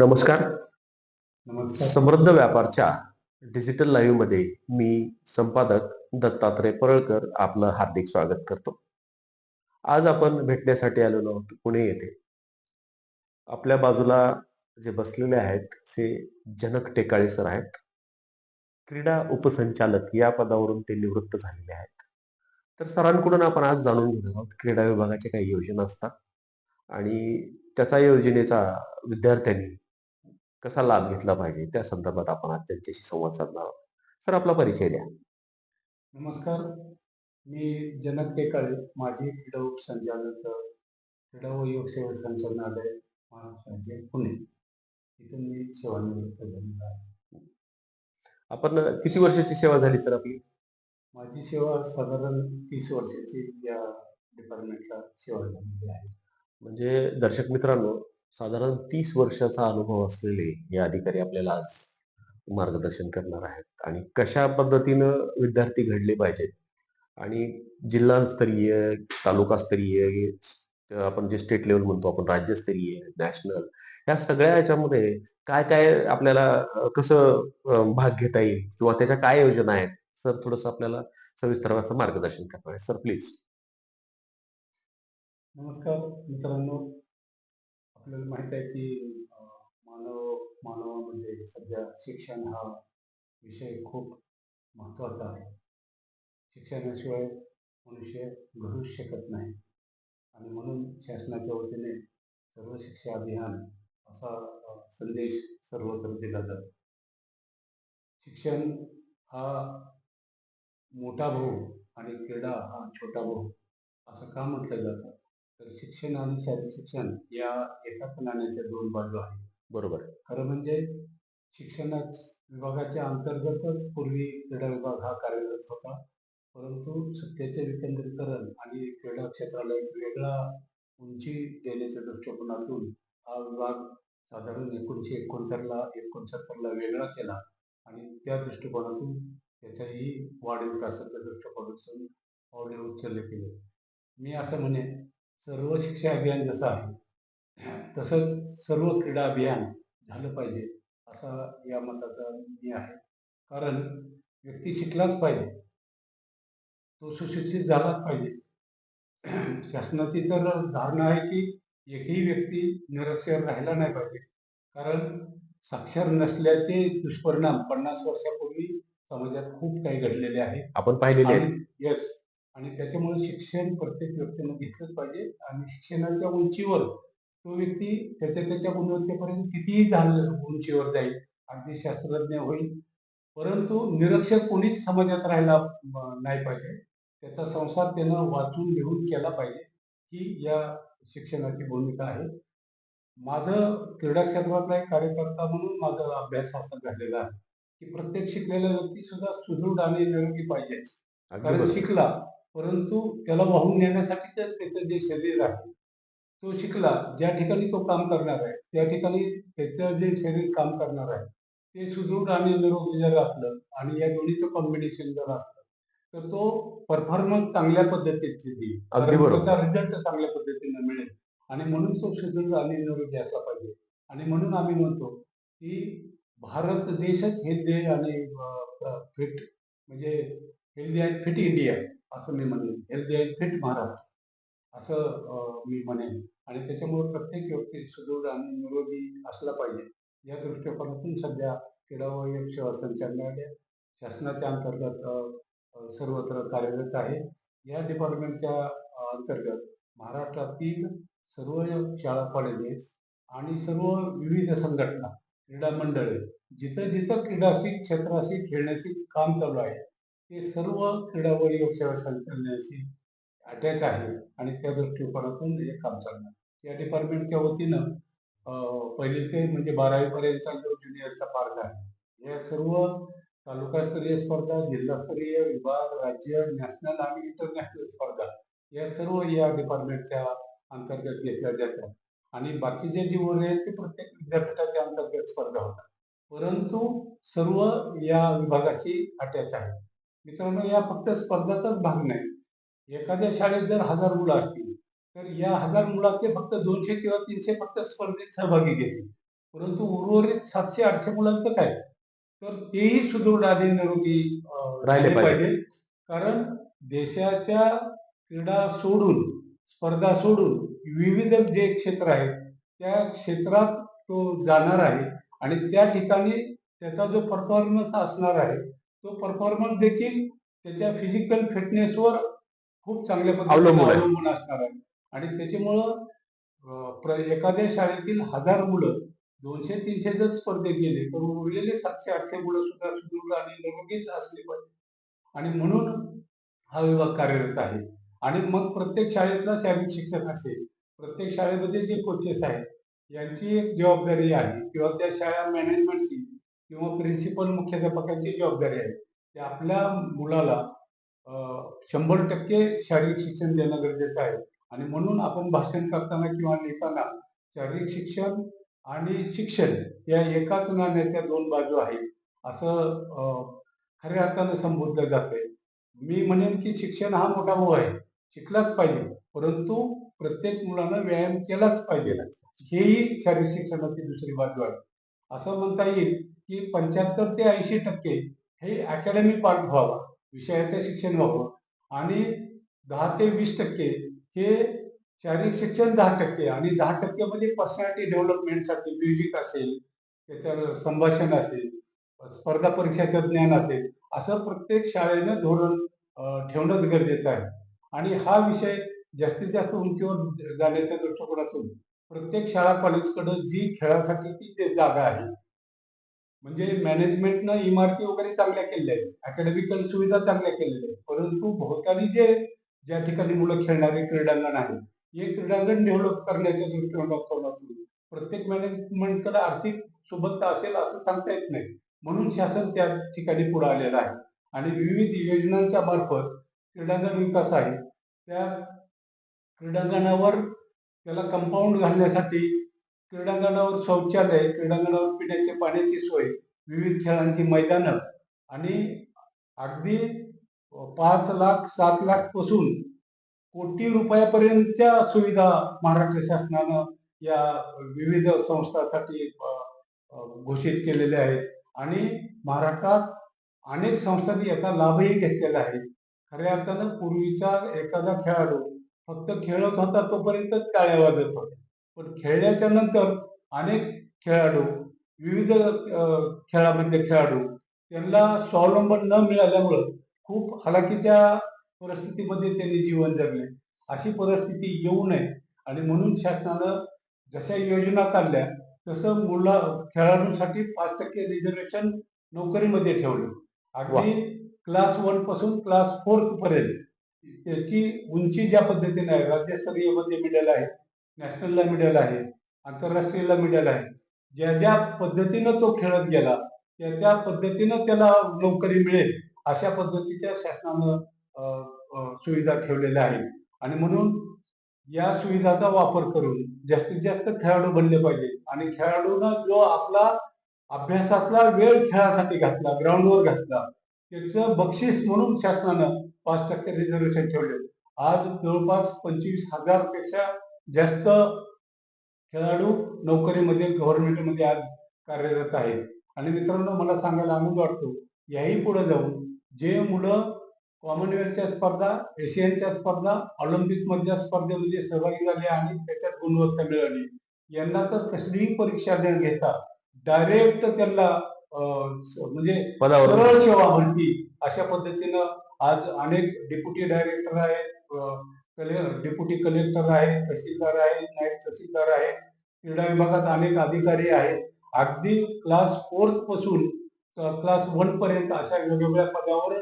नमस्कार. समृद्ध व्यापारच्या डिजिटल लाईव्हमध्ये मी संपादक दत्तात्रय परळकर आपलं हार्दिक स्वागत करतो. आज आपण भेटण्यासाठी आलेलो आहोत पुणे येथे. आपल्या बाजूला जे बसलेले आहेत ते जनक टेकाळे सर आहेत. क्रीडा उपसंचालक या पदावरून ते निवृत्त झालेले आहेत. तर सरांकडून आपण आज जाणून घेणार आहोत क्रीडा विभागाच्या काही योजना असतात. आणि त्याचा योजनेचा विद्यार्थ्यांनी कसा लाभ घेतला पाहिजे? त्या संदर्भात आपण आज त्यांच्याशी संवाद साधणार आहोत. सर आपला परिचय द्या. नमस्कार. मी जनक टेकाळे माजी क्रीडा उपसंचालक क्रीडा व युवक सेवा संचालनालय महाराष्ट्र राज्य पुणे. इथून मी सेवानिवृत्त झालेलो आहे. आपण किती वर्षाची सेवा झाली सर आपली? माझी सेवा साधारण तीस वर्षाची या डिपार्टमेंटला सेवा झालेली आहे. म्हणजे दर्शक मित्रांनो साधारण तीस वर्षाचा अनुभव असलेले हे अधिकारी आपल्याला आज मार्गदर्शन करणार आहेत. आणि कशा पद्धतीनं विद्यार्थी घडले पाहिजेत आणि जिल्हास्तरीय तालुकास्तरीय आपण जे स्टेट लेवल म्हणतो आपण राज्यस्तरीय नॅशनल या सगळ्या याच्यामध्ये काय काय आपल्याला कसं भाग घेता येईल? किंवा त्याच्या काय योजना आहेत? सर थोडस आपल्याला सविस्तर मार्गदर्शन करणार आहे सर प्लीज. नमस्कार मित्रांनो. आपल्याला माहीत आहे की मानव मानवामध्ये म्हणजे सध्या शिक्षण हा विषय खूप महत्त्वाचा आहे. शिक्षणाशिवाय मनुष्य घडूच शकत नाही. आणि म्हणून शासनाच्या वतीने सर्व शिक्षा अभियान असा संदेश सर्वत्र दिला जातो. शिक्षण हा मोठा भाऊ आणि क्रीडा हा छोटा भाऊ असं का म्हटलं जातं? तर शिक्षण आणि शारीरिक शिक्षण या एकाच नाण्याच्या दोन बाजू आहेत. बरोबर. खरं म्हणजे शिक्षणा विभागाच्या अंतर्गतच पूर्वी क्रीडा विभाग हा कार्यरत होता. परंतु सत्तेचे विकेंद्रीकरण आणि क्रीडा क्षेत्राला एक वेगळा उंची देण्याच्या दृष्टिकोनातून हा विभाग साधारण एकोणीसशे एकोणसत्तरला एकोणसत्तरला वेगळा केला आणि त्या दृष्टिकोनातून त्याच्याही वाढ विकासाच्या दृष्टिकोनातून पावले उचलले गेले. मी असं म्हणेन सर्व शिक्षा अभियान जसं आहे तसंच सर्व क्रीडा अभियान झालं पाहिजे असा या मताचा मी आहे. कारण व्यक्ती शिकलाच पाहिजे. तो सुशिक्षित झालाच पाहिजे. शासनाची तर धारणा आहे की एकही व्यक्ती निरक्षर राहिला नाही पाहिजे. कारण साक्षर नसल्याचे दुष्परिणाम पन्नास वर्षापूर्वी समाजात खूप काही घडलेले आहेत आपण पाहिलेले आहेत. येस आणि त्याच्यामुळे शिक्षण प्रत्येक व्यक्तीनं घेतलंच पाहिजे. आणि शिक्षणाच्या उंचीवर तो व्यक्ती त्याच्या त्याच्या गुणवत्तेपर्यंत कितीही झालं उंचीवर जाईल अगदी शास्त्रज्ञ होईल. परंतु निरक्षर कोणीच समाजात राहायला नाही पाहिजे. त्याचा संसार त्यानं वाचून लिहून केला पाहिजे ही या शिक्षणाची भूमिका आहे. माझं क्रीडा क्षेत्रातला एक कार्यकर्ता म्हणून माझा अभ्यास असा झालेला आहे की प्रत्येक शिकलेला व्यक्ती सुद्धा सुदृढ आणि निरोगी पाहिजे. कारण. शिकला परंतु त्याला वाहून नेण्यासाठीच त्याचं जे शरीर आहे तो शिकला. ज्या ठिकाणी तो काम करणार आहे त्या ठिकाणी त्याचं जे शरीर काम करणार आहे ते सुदृढ आणि निरोगी जर असलं आणि या दोन्हीचं कॉम्बिनेशन जर असलं तर तो परफॉर्मन्स चांगल्या पद्धतीचे देईल. त्याचा रिझल्ट चांगल्या पद्धतीने मिळेल. आणि म्हणून तो सुदृढ आणि निरोगी असला पाहिजे. आणि म्हणून आम्ही म्हणतो की भारत देशच हेल्दी आणि फिट म्हणजे हेल्दी अँड फिट इंडिया असं मी म्हणेन. हेल्दी आय फिट महाराष्ट्र असं मी म्हणेन. आणि त्याच्यामुळे प्रत्येक व्यक्ती सुदृढ आणि निरोगी असला पाहिजे. या दृष्टिकोनातून सध्या क्रीडा व योग सेवा संचालनालय शासनाच्या अंतर्गत सर्वत्र कार्यरत आहे. या डिपार्टमेंटच्या अंतर्गत महाराष्ट्रातील सर्व शाळा कॉलेजेस आणि सर्व विविध संघटना क्रीडा मंडळे जिथं जिथं क्रीडाशी क्षेत्राशी खेळण्याशी काम चालू आहे ते सर्व क्रीडा व योग संचालनाशी अटॅच आहे आणि त्या दृष्टिकोनातून हे काम चालणार. या डिपार्टमेंटच्या वतीनं पहिले ते म्हणजे बारावीपर्यंतचा जो ज्युनियरचा पार्ट आहे या सर्व तालुकास्तरीय स्पर्धा जिल्हास्तरीय विभाग राज्य नॅशनल आणि इंटरनॅशनल स्पर्धा या सर्व या डिपार्टमेंटच्या अंतर्गत घेतल्या जातात. आणि बाकीचे जे उरले ते प्रत्येक विद्यापीठाच्या अंतर्गत स्पर्धा होतात. परंतु सर्व या विभागाशी अटॅच आहे मित्रांनो या फक्त स्पर्धाचाच भाग नाही. एखाद्या शाळेत जर हजार मुलं असतील तर या हजार मुलातले फक्त दोनशे किंवा तीनशे फक्त स्पर्धेत सहभागी घेतील. परंतु उर्वरित सातशे आठशे मुलांचं काय? तर तेही सुदृढ आणि निरोगी राहिले. पाहिजे. कारण देशाच्या क्रीडा सोडून स्पर्धा सोडून विविध जे क्षेत्र आहेत त्या क्षेत्रात तो जाणार आहे. आणि त्या ठिकाणी त्याचा जो परफॉर्मन्स असणार आहे तो परफॉर्मन्स देखील त्याच्या फिजिकल फिटनेसवर खूप चांगल्या पद्धतीने अवलंबून आहे. अवलंबून असणार आहे. आणि त्याच्यामुळं अं, प्र- एखाद्या शाळेतील हजार मुलं दोनशे तीनशे जर स्पर्धेत गेले तर उरलेले सातशे आठशे मुलं सुद्धा सुदृढ आणि निरोगीच असले पाहिजे. आणि म्हणून हा विभाग कार्यरत आहे. आणि मग प्रत्येक शाळेतला शारीरिक शिक्षक असेल प्रत्येक शाळेमध्ये जे कोचेस आहेत यांची एक जबाबदारी आहे. किंवा त्या शाळा मॅनेजमेंटची किंवा प्रिन्सिपल मुख्याध्यापकांची जबाबदारी आहे. की आपल्या मुलाला शंभर टक्के शारीरिक शिक्षण देणं गरजेचं आहे. आणि म्हणून आपण भाषण करताना किंवा लिहिताना शारीरिक शिक्षण आणि शिक्षण या एकाच नाण्याच्या दोन बाजू आहेत. असं खऱ्या अर्थानं संबोधलं जातंय. मी म्हणेन की शिक्षण हा मोठा भाऊ आहे. शिकलाच पाहिजे. परंतु प्रत्येक मुलानं व्यायाम केलाच पाहिजे. हेही शारीरिक शिक्षणाची दुसरी बाजू आहे. असं म्हणता येईल की पंच्याहत्तर ते ऐंशी टक्के हे अकॅडमी पार्ट व्हावा विषयाचं शिक्षण व्हावं. आणि दहा ते वीस टक्के हे शारीरिक शिक्षण दहा टक्के आणि दहा टक्के म्हणजे पर्सनॅलिटी डेव्हलपमेंटसाठी म्युझिक असेल त्याच्यावर संभाषण असेल स्पर्धा परीक्षाचं ज्ञान असेल असं प्रत्येक शाळेनं धोरण ठेवणंच गरजेचं आहे. आणि हा विषय जास्तीत जास्त उंचीवर दृष्टिकोन असून प्रत्येक शाळा कॉलेजकडं जी खेळासाठी ती जागा आहे. म्हणजे मॅनेजमेंटनं इमारती वगैरे चांगल्या केलेल्या आहेत. अकॅडमिकल सुविधा चांगल्या केलेल्या आहेत. परंतु भोवताली जे ज्या ठिकाणी मुलं खेळणारे क्रीडांगण आहे हे क्रीडांगण डेव्हलप करण्याच्या दृष्टिकोनातून प्रत्येक मॅनेजमेंटकडे आर्थिक सुबत्ता असेल असं सांगता येत नाही. म्हणून शासन त्या ठिकाणी पुढे आलेलं आहे. आणि विविध योजनांच्या मार्फत क्रीडांगण विकास आहे. त्या क्रीडांगणावर त्याला कंपाऊंड घालण्यासाठी क्रीडांगणावर शौचालय क्रीडांगणावर पिण्याच्या पाण्याची सोय विविध खेळांची मैदानं आणि अगदी पाच लाख सात लाखपासून कोटी रुपयापर्यंतच्या सुविधा महाराष्ट्र शासनानं या विविध संस्थांसाठी घोषित केलेल्या आहेत. आणि महाराष्ट्रात अनेक संस्थांनी याचा लाभही घेतलेला आहे. खऱ्या अर्थानं पूर्वीचा एखादा खेळाडू फक्त खेळत होता तोपर्यंत टाळ्या वाजत होते. पण खेळल्याच्या नंतर अनेक खेळाडू विविध खेळामधले खेळाडू त्यांना स्वावलंबन न मिळाल्यामुळं खूप हलाखीच्या परिस्थितीमध्ये त्यांनी जीवन जगले. अशी परिस्थिती येऊ नये. आणि म्हणून शासनानं जशा योजना काढल्या तसं मुला खेळाडूंसाठी पाच टक्के रिझर्वेशन नोकरीमध्ये ठेवलं. अगदी क्लास वनपासून क्लास फोर्थ पर्यंत. त्याची उंची ज्या पद्धतीने आहे राज्यस्तरीयमध्ये मिडल आहे नॅशनलला मिडल आहे आंतरराष्ट्रीयला मिडल आहे. ज्या ज्या पद्धतीनं तो खेळत गेला त्या त्या पद्धतीनं त्याला नोकरी मिळेल अशा पद्धतीच्या शासनानं सुविधा ठेवलेल्या आहेत. आणि म्हणून या सुविधाचा वापर करून जास्तीत जास्त खेळाडू बनले पाहिजे आणि खेळाडूंना जो आपला अभ्यासातला वेळ खेळासाठी घातला ग्राउंडवर घातला त्याचं बक्षीस म्हणून शासनानं पाच टक्के रिझर्वेशन ठेवले. आज जवळपास पंचवीस हजारपेक्षा जास्त खेळाडू नोकरीमध्ये गव्हर्नमेंटमध्ये आज कार्यरत आहेत. आणि मित्रांनो मला सांगायला आनंद वाटतो याही पुढे जाऊन जे मुलं कॉमनवेल्थच्या स्पर्धा एशियनच्या स्पर्धा ऑलिम्पिक मधल्या स्पर्धेमध्ये सहभागी झाले आणि त्याच्यात गुणवत्ता मिळाली यांना तर कसलीही परीक्षा न घेता डायरेक्ट त्यांना म्हणजे सरळ सेवा भरती अशा पद्धतीनं आज अनेक डेप्युटी डायरेक्टर आहेत कले डेप्युटी कलेक्टर आहेत तहसीलदार आहेत नायब तहसीलदार आहेत क्रीडा विभागात अनेक अधिकारी आहेत. अगदी क्लास फोर्थपासून क्लास वन पर्यंत अशा वेगवेगळ्या पदावर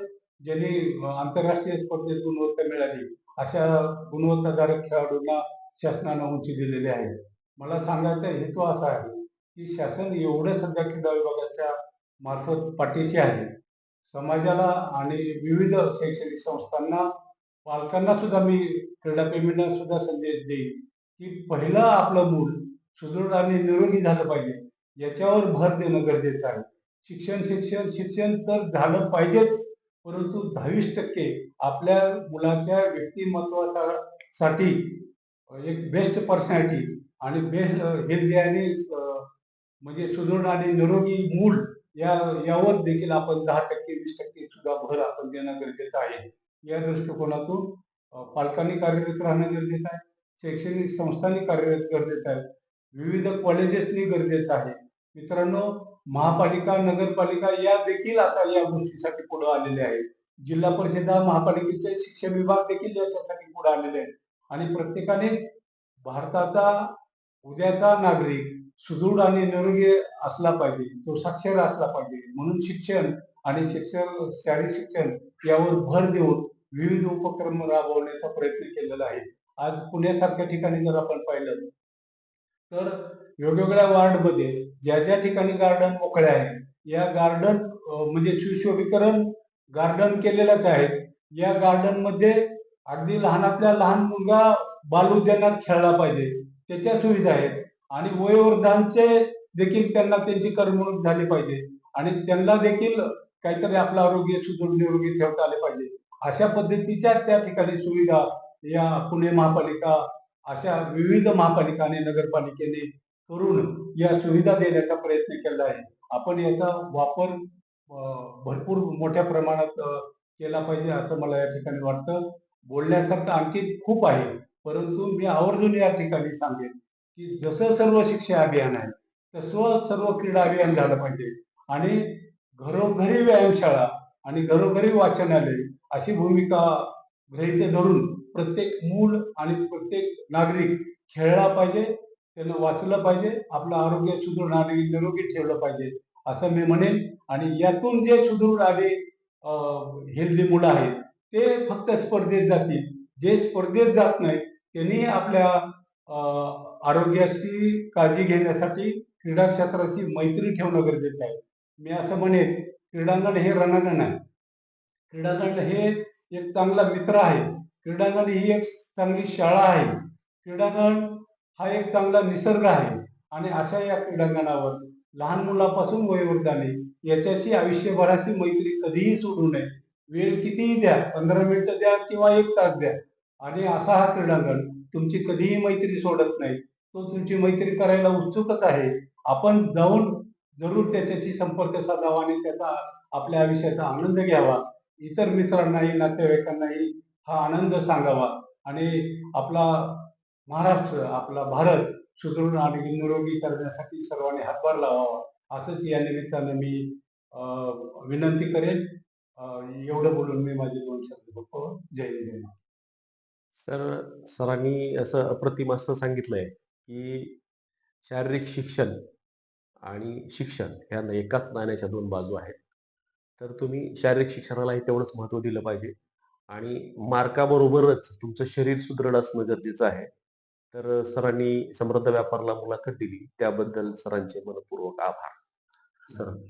ज्यांनी आंतरराष्ट्रीय स्पर्धेत गुणवत्ता मिळाली अशा गुणवत्ताधारक खेळाडूंना शासनानं उंची दिलेली आहे. मला सांगायचा हेतू असा आहे की शासन एवढं सध्या क्रीडा विभागाच्या मार्फत पाठीशी आहे. समाजाला आणि विविध शैक्षणिक संस्थांना पालकांना सुद्धा मी क्रीडाप्रेमींना सुद्धा संदेश देईन की पहिलं आपलं मूल सुदृढ आणि निरोगी झालं पाहिजे. याच्यावर भर देणं गरजेचं आहे. शिक्षण शिक्षण शिक्षण तर झालं पाहिजेच परंतु दहावीस टक्के आपल्या मुलाच्या व्यक्तिमत्वासाठी एक बेस्ट पर्सनॅलिटी आणि बेस्ट हेल्दी आणि म्हणजे सुदृढ आणि निरोगी मूल या यावर देखील आपण दहा टक्के वीस टक्के सुद्धा भर आपण देणं गरजेचं आहे. या दृष्टिकोनातून पालकांनी कार्यरत राहणं गरजेचं आहे शैक्षणिक संस्थांनी कार्यरत गरजेचं आहे विविध कॉलेजेसनी गरजेचं आहे. मित्रांनो महापालिका नगरपालिका या देखील आता या गोष्टीसाठी पुढे आलेले आहेत. जिल्हा परिषदा महापालिकेचे शिक्षण विभाग देखील याच्यासाठी पुढे आलेले आहेत. आणि प्रत्येकाने भारताचा उद्याचा नागरिक सुदृढ आणि निरोगी असला पाहिजे तो साक्षर असला पाहिजे. म्हणून शिक्षण आणि शिक्षण शारीरिक शिक्षण यावर भर देऊन विविध उपक्रम राबवण्याचा प्रयत्न केलेला आहे. आज पुण्यासारख्या ठिकाणी जर आपण पाहिलं तर वेगवेगळ्या वार्डमध्ये ज्या ज्या ठिकाणी गार्डन मोकळ्या आहेत या गार्डन म्हणजे सुशोभीकरण गार्डन केलेलंच आहे. या गार्डनमध्ये अगदी लहानातल्या लहान मुलगा बालउद्यानात खेळला पाहिजे त्याच्या सुविधा आहेत. आणि वयोवृद्धांचे देखील त्यांना त्यांची करमणूक झाली पाहिजे. आणि त्यांना देखील काहीतरी आपलं आरोग्य सुदृढ निरोगी ठेवता आले पाहिजे. अशा पद्धतीच्या त्या ठिकाणी सुविधा या पुणे महापालिका अशा विविध महापालिका आणि नगरपालिकेने करून या सुविधा देण्याचा प्रयत्न केला आहे. आपण याचा वापर भरपूर मोठ्या प्रमाणात केला पाहिजे असं मला या ठिकाणी वाटतं. बोलण्यासारखं आणखी खूप आहे परंतु मी आवर्जून या ठिकाणी सांगेन की जसं सर्व शिक्षा अभियान आहे तसं सर्व क्रीडा अभियान झालं पाहिजे. आणि घरोघरी व्यायामशाळा आणि घरोघरी वाचनालय अशी भूमिका गृहित धरून प्रत्येक मूल आणि प्रत्येक नागरिक खेळला पाहिजे त्यांना वाचलं पाहिजे आपलं आरोग्य सुदृढ आणि निरोगी ठेवलं पाहिजे असं मी म्हणेन. आणि यातून जे सुदृढ आणि हेल्दी मुलं आहेत ते फक्त स्पर्धेत जातील. जे स्पर्धेत जात नाही त्यांनी आपल्या आरोग्याची काळजी घेण्यासाठी क्रीडा क्षेत्राची मैत्री ठेवणं गरजेचं आहे. मी असं म्हणेन क्रीडांगण हे रणांगण आहे क्रीडांगण हे एक चांगला मित्र आहे. क्रीडांगण ही एक चांगली शाळा आहे. क्रीडांगण हा एक चांगला निसर्ग आहे. आणि अशा या क्रीडांगणावर लहान मुलापासून वयोवृद्धाने याच्याशी आयुष्यभराची मैत्री कधीही सोडू नये. वेळ कितीही द्या पंधरा मिनिटं द्या किंवा एक तास द्या. आणि असा हा क्रीडांगण तुमची कधीही मैत्री सोडत नाही. तो तुमची मैत्री करायला उत्सुकच आहे. आपण जाऊन जरूर त्याच्याशी संपर्क साधावा आणि त्याचा आपल्या आयुष्याचा आनंद घ्यावा. इतर मित्रांनाही नातेवाईकांनाही हा आनंद सांगावा आणि आपला महाराष्ट्र आपला भारत सुदृढ आणि निरोगी करण्यासाठी सर्वांनी हातभार लावावा. असंच या निमित्तानं मी अं, विनंती करेन. एवढं बोलून मी माझे दोन शब्द जय हिंद जय सर सरांनी असं अप्रतिम असं सांगितलंय की शारीरिक शिक्षण आणि शिक्षण ह्या एकाच नाण्याच्या दोन बाजू आहेत. तर तुम्ही शारीरिक शिक्षणालाही तेवढंच महत्त्व दिलं पाहिजे. आणि मार्काबरोबरच तुमचं शरीर सुदृढ असणं गरजेचं आहे. तर सरांनी समृद्ध व्यापारला मुलाखत दिली. त्याबद्दल सरांचे मनपूर्वक आभार. सर